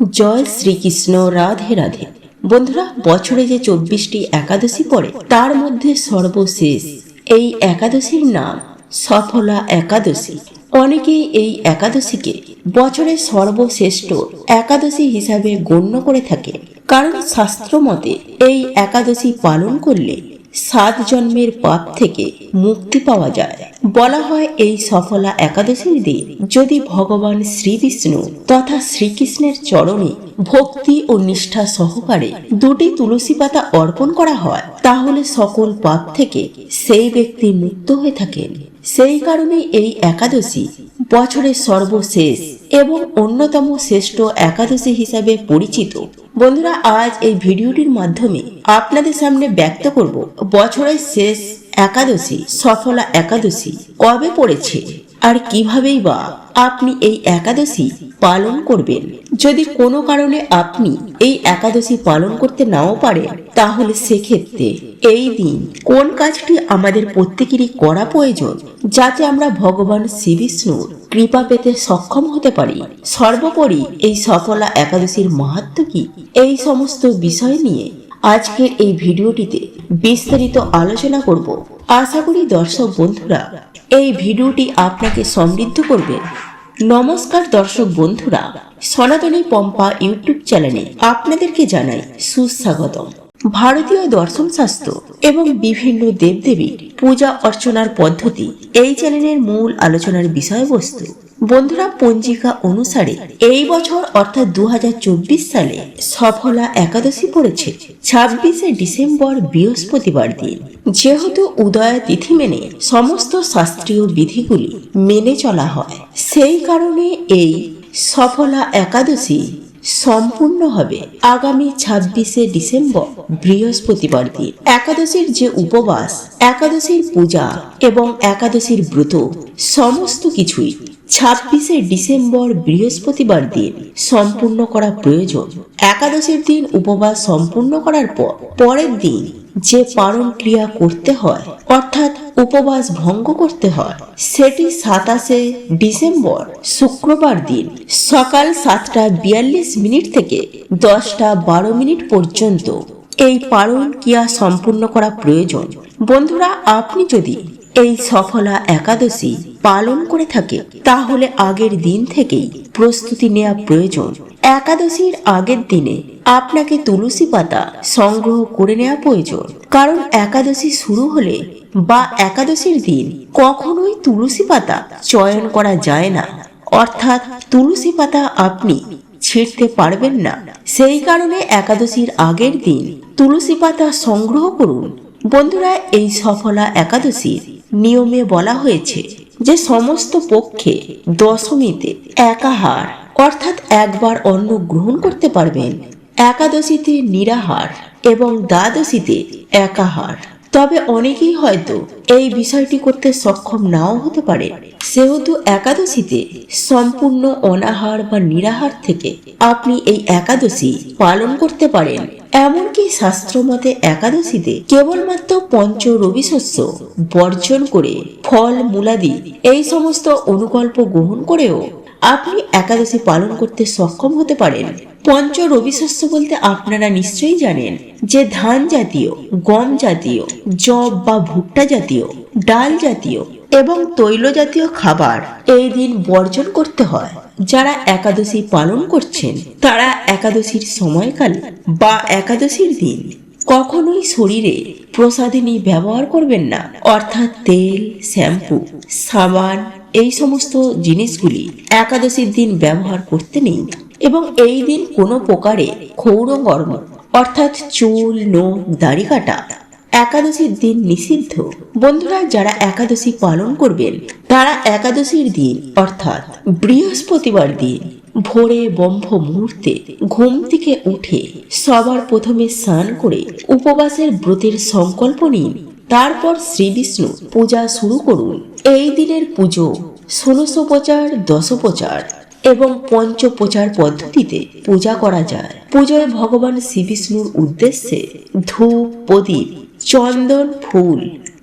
জয় শ্রীকৃষ্ণ, রাধে রাধে। বন্ধুরা, বছরে যে চব্বিশটি একাদশী পড়ে, তার মধ্যে সর্বশেষ এই একাদশীর নাম সফলা একাদশী। অনেকেই এই একাদশীকে বছরের সর্বশ্রেষ্ঠ একাদশী হিসাবে গণ্য করে থাকে। কারণ শাস্ত্র মতে এই একাদশী পালন করলে সাত জন্মের পাপ থেকে মুক্তি পাওয়া যায়। বলা হয় এই সফলা একাদশীর দিন। যদি ভগবান শ্রীবিষ্ণু তথা শ্রীকৃষ্ণের চরণে ভক্তি ও নিষ্ঠা সহকারে দুটি তুলসী পাতা অর্পণ করা হয়, তাহলে সকল পাপ থেকে সেই ব্যক্তি মুক্ত হয়ে থাকেন। সেই কারণে এই একাদশী বছরের সর্বশেষ এবং অন্যতম শ্রেষ্ঠ একাদশী হিসাবে পরিচিত। বন্ধুরা, আজ এই ভিডিওটির মাধ্যমে আপনাদের সামনে ব্যক্ত করব বছরের শেষ একাদশী, সফলা একাদশী কবে পড়েছে আর কিভাবেই বা আপনি এই একাদশী পালন করবেন। যদি কোনো কারণে আপনি এই একাদশী পালন করতে নাও পারেন, তাহলে সেক্ষেত্রে এই দিন কোন কাজটি আমাদের প্রত্যেকেরই করা প্রয়োজন যাতে আমরা ভগবান শ্রীবিষ্ণুর কৃপা পেতে সক্ষম হতে পারি। সর্বোপরি এই সফলা একাদশীর মাহাত্ম কি? এই সমস্ত বিষয় নিয়ে আজকের এই ভিডিওটিতে বিস্তারিত আলোচনা করব। আশা করি দর্শক বন্ধুরা, এই ভিডিওটি আপনাকে সমৃদ্ধ করবে। নমস্কার দর্শক বন্ধুরা, সনাতনী পম্পা ইউটিউব চ্যানেলে আপনাদেরকে জানাই সুস্বাগতম। ভারতীয় দর্শন শাস্ত্র এবং বিভিন্ন দেবদেবীর পূজা অর্চনার পদ্ধতি এই চ্যানেলের মূল আলোচনার বিষয়বস্তু। বন্ধুরা, পঞ্জিকা অনুসারে এই বছর অর্থাৎ দুহাজার চব্বিশ সালে সফলা একাদশী পড়েছে, ছাব্বিশে ডিসেম্বর বৃহস্পতিবার দিন। যেহেতু উদয় তিথি মেনে সমস্ত শাস্ত্রীয় বিধিগুলি মেনে চলা হয়, সেই কারণে এই সফলা একাদশী সম্পূর্ণ হবে আগামী ছাব্বিশে ডিসেম্বর বৃহস্পতিবার দিন একাদশীর যে উপবাস, একাদশীর পূজা এবং একাদশীর ব্রত, সমস্ত কিছুই ছাব্বিশে ডিসেম্বর বৃহস্পতিবার দিন সম্পূর্ণ করা প্রয়োজন। একাদশীর দিন উপবাস সম্পূর্ণ করার পর পরের দিন যে পারণ ক্রিয়া করতে হয়, অর্থাৎ উপবাস ভঙ্গ করতে হয়, সেটি সাতাশে ডিসেম্বর, শুক্রবার দিন, সকাল সাতটা বিয়াল্লিশ মিনিট থেকে দশটা বারো মিনিট পর্যন্ত। এই পারণ ক্রিয়া সম্পূর্ণ করা প্রয়োজন। বন্ধুরা, আপনি যদি এই সফলা একাদশী পালন করে থাকে, তাহলে আগের দিন থেকেই প্রস্তুতি নেওয়া প্রয়োজন। একাদশীর আগের দিনে আপনাকে তুলসী পাতা সংগ্রহ করে নেওয়া প্রয়োজন। কারণ একাদশী শুরু হলে বা একাদশীর দিন কখনোই তুলসী পাতা চয়ন করা যায় না। অর্থাৎ তুলসী পাতা আপনি ছিঁড়তে পারবেন না। সেই কারণে একাদশীর আগের দিন তুলসী পাতা সংগ্রহ করুন। বন্ধুরা, এই সফলা একাদশীর নিয়মে বলা হয়েছে যে সমস্ত পক্ষে দশমীতে একাহার, অর্থাৎ একবার অন্ন গ্রহণ করতে পারবেন। একাদশীতে নিরাহার এবং দ্বাদশীতে একাহার। তবে অনেকেই হয়তো এই বিষয়টি করতে সক্ষম নাও হতে পারে। সেহেতু একাদশীতে সম্পূর্ণ অনাহার বা নিরাহার থেকে আপনি এই একাদশী পালন করতে পারেন। এমনকি শাস্ত্রমতে একাদশীতে কেবলমাত্র পঞ্চ রবি শস্য বর্জন করে ফল, মূলাদি এই সমস্ত অনুকল্প গ্রহণ করেও আপনি একাদশী পালন করতে সক্ষম হতে পারেন। পঞ্চ রবি শস্য বলতে আপনারা নিশ্চয়ই জানেন যে ধান জাতীয়, গম জাতীয় জব বা ভুট্টা জাতীয়, ডাল জাতীয় এবং তৈল জাতীয় খাবার এই দিন বর্জন করতে হয়। যারা একাদশী পালন করছেন, তারা একাদশীর সময়কালে বা একাদশীর দিন কখনোই শরীরে প্রসাদিনী ব্যবহার করবেন না। অর্থাৎ তেল, শ্যাম্পু, সাবান, এই সমস্ত জিনিসগুলি একাদশীর দিন ব্যবহার করতে নেই। এবং এই দিন কোনো প্রকারে ক্ষৌরকর্ম অর্থাৎ চুল, নোখ, দাড়ি কাটা একাদশীর দিন নিষিদ্ধ। বন্ধুরা, যারা একাদশী পালন করবেন, তারা একাদশীর দিন, অর্থাৎ বৃহস্পতিবার দিন, ভোরে বম্ভ মুহূর্তে ঘুম থেকে উঠে সবার প্রথমে স্নান করে উপবাসের ব্রতের সংকল্প নিন। তারপর শ্রী বিষ্ণু পূজা শুরু করুন। এই দিনের পুজো ষোলশোপচার দশোপচার এবং পঞ্চপ্রচার পদ্ধতিতে পূজা করা যায়। পূজায় ভগবান শ্রীবিষ্ণুর উদ্দেশ্যে ধূপ, প্রদীপ, চন্দন, ফুল,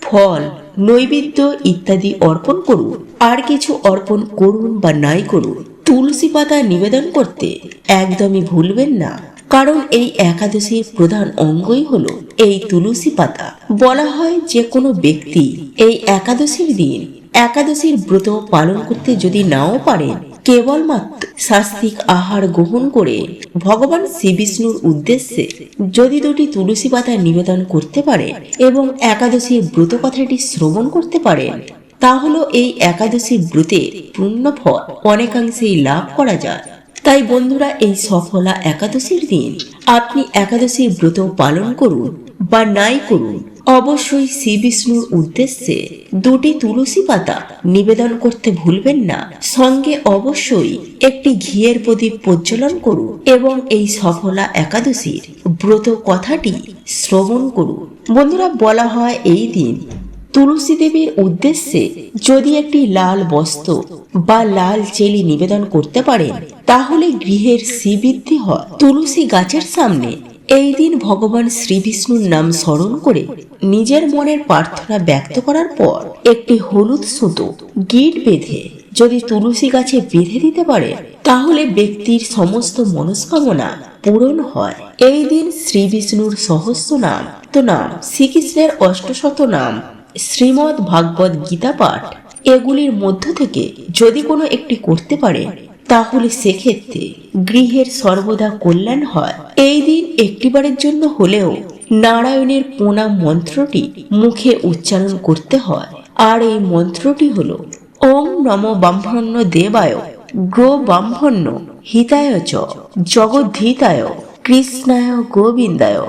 ফল, নৈবেদ্য ইত্যাদি অর্পণ করুন। আর কিছু অর্পণ করুন বা নাই করুন, তুলসী পাতা নিবেদন করতে একদমই ভুলবেন না। কারণ এই একাদশীর প্রধান অঙ্গই হলো এই তুলসী পাতা। বলা হয় যে কোনো ব্যক্তি এই একাদশীর দিন একাদশীর ব্রত পালন করতে যদি নাও পারেন কেবলমাত্র শাস্তিক আহার গ্রহণ করে ভগবান শ্রী বিষ্ণুর উদ্দেশ্যে যদি দুটি তুলসী পাতা নিবেদন করতে পারে এবং একাদশীর ব্রত কথাটি শ্রবণ করতে পারেন তাহলে এই একাদশী ব্রতের পূর্ণ ফল অনেকাংশেই লাভ করা যায়। তাই বন্ধুরা, এই সফলা একাদশীর দিন আপনি একাদশীর ব্রত পালন করুন বা নাই করুন। অবশ্যই শ্রী বিষ্ণুর উদ্দেশ্যে দুটি তুলসী পাতা নিবেদন করতে ভুলবেন না। সঙ্গে অবশ্যই একটি ঘিয়ের প্রদীপ প্রজ্বলন করুন এবং এই সফলা একাদশীর ব্রত কথাটি শ্রবণ করুন। বন্ধুরা, বলা হয় এই দিন তুলসী দেবীর উদ্দেশ্যে যদি একটি লাল বস্ত্র বা লাল চেলি নিবেদন করতে পারেন, তাহলে গৃহের শ্রীবৃদ্ধি হয়। তুলসী গাছের সামনে এই দিন ভগবান শ্রী বিষ্ণুর নাম স্মরণ করে নিজের মনের প্রার্থনা ব্যক্ত করার পর একটি হলুদ সুতো, গিট বেঁধে যদি তুলসী গাছে বেঁধে দিতে পারে, তাহলে ব্যক্তির সমস্ত মনস্কামনা পূরণ হয়। এই দিন শ্রী বিষ্ণুর সহস্র নাম, তো নাম, শ্রীকৃষ্ণের অষ্টশত নাম, শ্রীমদ্ ভাগবত গীতা পাঠ, এগুলির মধ্য থেকে যদি কোনো একটি করতে পারে তাহলে সেক্ষেত্রে গৃহের সর্বদা কল্যাণ হয়। এই দিন একটিবারের জন্য হলেও নারায়ণের প্রণাম মন্ত্রটি মুখে উচ্চারণ করতে হয়। আর এই মন্ত্রটি হল, ওম নম ব্রাহ্মণ্য দেবায় গ্রো ব্রাহ্মণ্য হিতায় চ, জগদ্ধিতায় কৃষ্ণায় গোবিন্দায়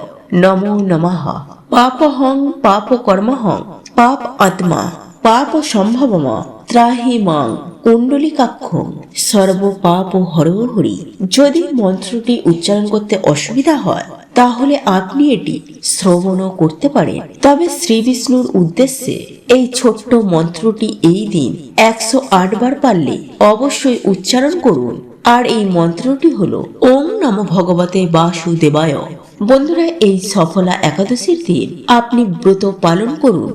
নমো নমঃ। পাপহং পাপ কর্মহং পাপ আত্মা, পাপ সম্ভবম, ত্রাহি মাং। কুণ্ডলিকাক্ষং সর্ব পাপ হর হরি যদি মন্ত্রটি উচ্চারণ করতে অসুবিধা হয়, তাহলে আপনি এটি শ্রবণও করতে পারেন। তবে শ্রী বিষ্ণুর উদ্দেশ্যে এই ছোট্ট মন্ত্রটি এই দিন একশো আট বার পারলে অবশ্যই উচ্চারণ করুন। আর এই মন্ত্রটি হলো ওম নম ভগবতে বাসুদেবায়। বন্ধুরা, এই সফলা একাদশীর দিন আপনি ব্রত পালন করুন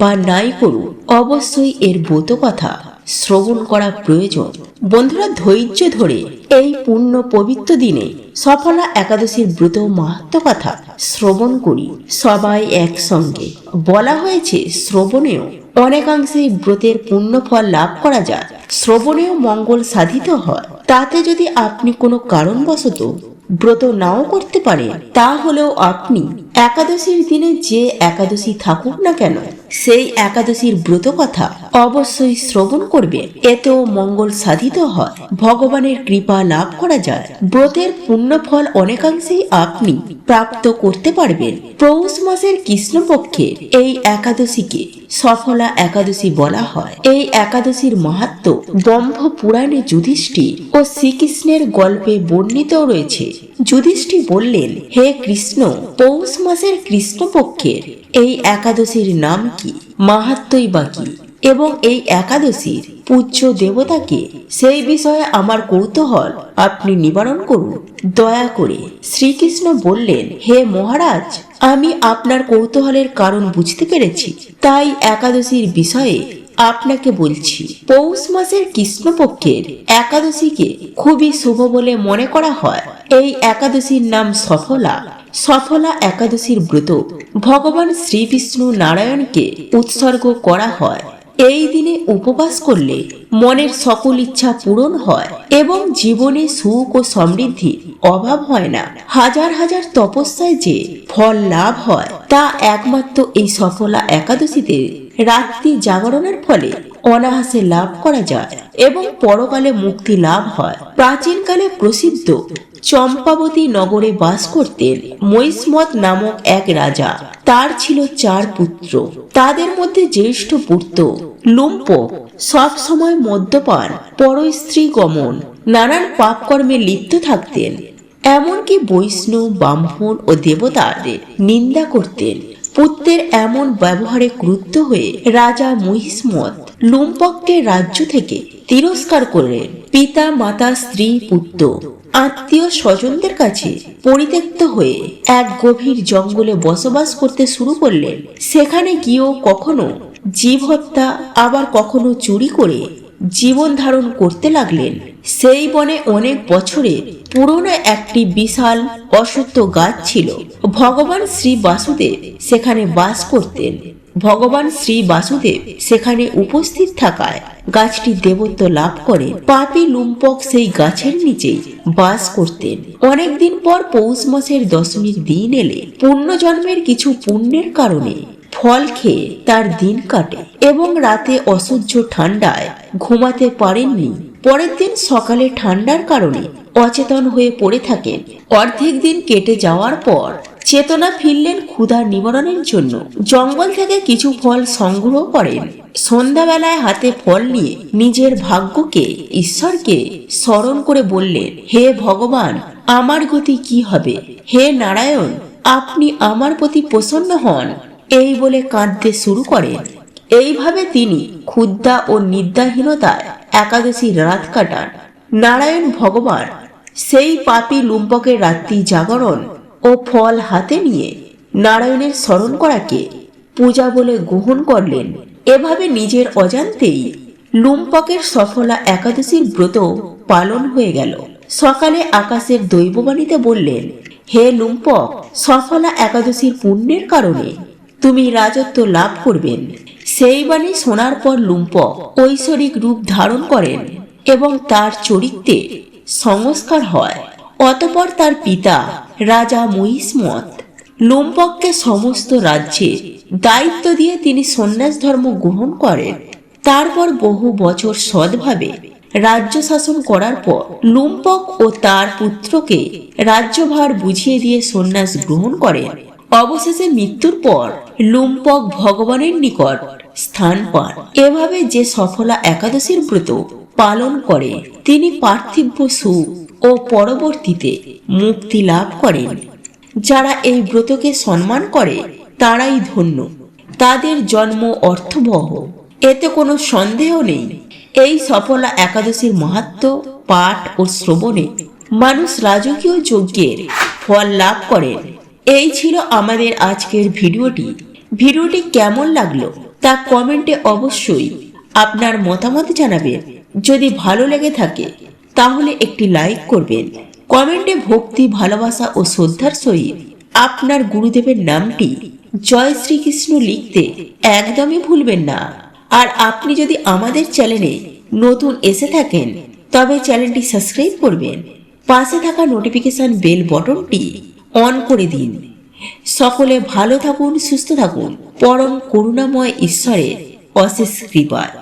বা নাই করুন, অবশ্যই এর ব্রত কথা। শ্রবণ করা প্রয়োজন। বন্ধুরা, ধৈর্য ধরে এই পূর্ণ পবিত্র দিনে সফলা একাদশীর ব্রত মাহাত্ম কথা শ্রবণ করি সবাই একসঙ্গে। বলা হয়েছে, শ্রবণেও অনেকাংশেই ব্রতের পূর্ণ ফল লাভ করা যায়। শ্রবণেও মঙ্গল সাধিত হয়। তাতে যদি আপনি কোনো কারণবশত ব্রত নাও করতে পারেন, তাহলেও আপনি একাদশীর দিনে যে একাদশী থাকুক না কেন সেই একাদশীর ব্রত কথা অবশ্যই শ্রবণ করবে। এতেও মঙ্গল সাধিত হয়। ভগবানের কৃপা লাভ করা যায়। ব্রতের পুণ্য ফল অনেকাংশেই আপনি প্রাপ্ত করতে পারবেন। পৌষ মাসের কৃষ্ণপক্ষের এই একাদশীকে সফলা একাদশী বলা হয়। এই একাদশীর মাহাত্ম ব্রহ্ম পুরাণে যুধিষ্ঠির ও শ্রীকৃষ্ণের গল্পে বর্ণিত রয়েছে। যুধিষ্ঠি বললেন, হে কৃষ্ণ, পৌষ মাসের কৃষ্ণপক্ষের এই একাদশীর নাম কি? মাহাত্মই বা কি? এবং এই একাদশীর পূজ্য দেবতাকে সেই বিষয়ে আমার কৌতূহল আপনি নিবারণ করুন। দয়া করে শ্রীকৃষ্ণ বললেন, হে মহারাজ, আমি আপনার কৌতূহলের কারণ বুঝতে পেরেছি। তাই একাদশীর বিষয়ে আপনাকে বলছি, পৌষ মাসের কৃষ্ণপক্ষের একাদশীকে খুবই শুভ বলে মনে করা হয়। এই একাদশীর নাম সফলা। সফলা একাদশীর ব্রত। ভগবান শ্রী বিষ্ণু নারায়ণকে উৎসর্গ করা হয়। এই দিনে উপবাস করলে মনের সকল ইচ্ছা পূরণ হয় এবং জীবনে সুখ ও সমৃদ্ধির অভাব হয় না। হাজার হাজার তপস্যায় যে ফল লাভ হয়, তা একমাত্র এই সফলা একাদশীতে রাত্রি জাগরণের ফলে অনায়াসে লাভ করা যায় এবং পরকালে মুক্তি লাভ হয়। প্রাচীনকালে প্রসিদ্ধ চম্পাবতী নগরে বাস করতেন মহিষ্মত নামক এক রাজা। তার ছিল চার পুত্র। তাদের মধ্যে জ্যেষ্ঠ পুত্র লুম্প সব সময় মদ্যপান পরস্ত্রী গমন, নানান পাপকর্মে লিপ্ত থাকতেন। এমনকি বৈষ্ণব, ব্রাহ্মণ ও দেবতাদের নিন্দা করতেন। পুত্রের এমন ব্যবহারে ক্রুদ্ধ হয়ে রাজা মহিষ্মত লুম্পককে রাজ্য থেকে তিরস্কার করলেন পিতা মাতা স্ত্রী পুত্র আত্মীয় স্বজনদের কাছে পরিত্যক্ত হয়ে এক গভীর জঙ্গলে বসবাস করতে শুরু করলেন। সেখানে গিয়েও কখনো জীব হত্যা, আবার কখনো চুরি করে জীবন ধারণ করতে লাগলেন। সেই বনে অনেক বছরে পুরনো একটি বিশাল অসত্য গাছ ছিল। ভগবান শ্রী বাসুদেব সেখানে বাস করতেন। ভগবান শ্রী বাসুদেব সেখানে উপস্থিত থাকায় গাছটি দেবত্ব লাভ করে পাপি লুম্পক সেই গাছের নিচেই বাস করতেন। অনেকদিন পর পৌষ মাসের দশমীর দিন এলে পুণ্যজন্মের কিছু পুণ্যের কারণে ফল খেয়ে তার দিন কাটে এবং রাতে অসহ্য ঠান্ডায় ঘুমাতে পারেননি। পরের দিন সকালে ঠান্ডার কারণে অচেতন হয়ে পড়ে থাকেন। অর্ধেক দিন কেটে যাওয়ার পর চেতনা ফিরলেন ক্ষুধা নিবারণের জন্য। জঙ্গল থেকে কিছু ফল সংগ্রহ করেন। সন্ধ্যাবেলায় হাতে ফল নিয়ে নিজের ভাগ্যকে, ঈশ্বরকে স্মরণ করে বললেন, হে ভগবান, আমার গতি কি হবে? হে নারায়ণ, আপনি আমার প্রতি প্রসন্ন হন। এই বলে কাঁদতে শুরু করেন। এইভাবে তিনি ক্ষুদ্ধা ও নিদ্রাহীনতায় একাদশী রাত কাটান। নারায়ণ ভগবান সেই পাপি লুম্পকের রাত্রি জাগরণ ও ফল হাতে নিয়ে নারায়ণের স্মরণ করাকে পূজা বলে গ্রহণ করলেন। এভাবে নিজের অজান্তেই লুম্পকের সফলা একাদশীর ব্রত পালন হয়ে গেল। সকালে আকাশের দৈববাণীতে বললেন, হে লুম্পক, সফলা একাদশীর পুণ্যের কারণে তুমি রাজত্ব লাভ করবেন। সেই বাণী শোনার পর লুম্পক ঐশ্বরিক রূপ ধারণ করেন এবং তার চরিত্রে সংস্কার হয়। অতপর তার পিতা রাজা মহিষ্মত লুম্পককে সমস্ত রাজ্যে দায়িত্ব দিয়ে তিনি সন্ন্যাস ধর্ম গ্রহণ করেন। তারপর বহু বছর সৎভাবে রাজ্য শাসন করার পর লুম্পক ও তার পুত্রকে রাজ্যভার বুঝিয়ে দিয়ে সন্ন্যাস গ্রহণ করেন। অবশেষে মৃত্যুর পর লুম্পক ভগবানের নিকট স্থান পান। এভাবে যে সফলা একাদশীর ব্রত পালন করে, তিনি পার্থিব সুখ ও পরবর্তীতে মুক্তি লাভ করেন। যারা এই ব্রতকে সম্মান করে, তারাই ধন্য। তাদের জন্ম অর্থবহ। এতে কোনো সন্দেহ নেই। এই সফলা একাদশীর মাহাত্ম, পাঠ ও শ্রবণে মানুষ রাজকীয় যজ্ঞের ফল লাভ করেন। এই ছিল আমাদের আজকের ভিডিওটি। ভিডিওটি কেমন লাগল তা কমেন্টে অবশ্যই আপনার মতামত জানাবেন। যদি ভালো লেগে থাকে, তাহলে একটি লাইক করবেন। কমেন্টে ভক্তি, ভালোবাসা ও শ্রদ্ধার সহিত আপনার গুরুদেবের নামটি জয় শ্রীকৃষ্ণ লিখতে একদমই ভুলবেন না। আর আপনি যদি আমাদের চ্যানেলে নতুন এসে থাকেন, তবে চ্যানেলটি সাবস্ক্রাইব করবেন। পাশে থাকা নোটিফিকেশন বেল বটনটি অন করে দিন। সকলে ভালো থাকুন, সুস্থ থাকুন। পরম করুণাময় ঈশ্বরের অশেষ কৃপায়।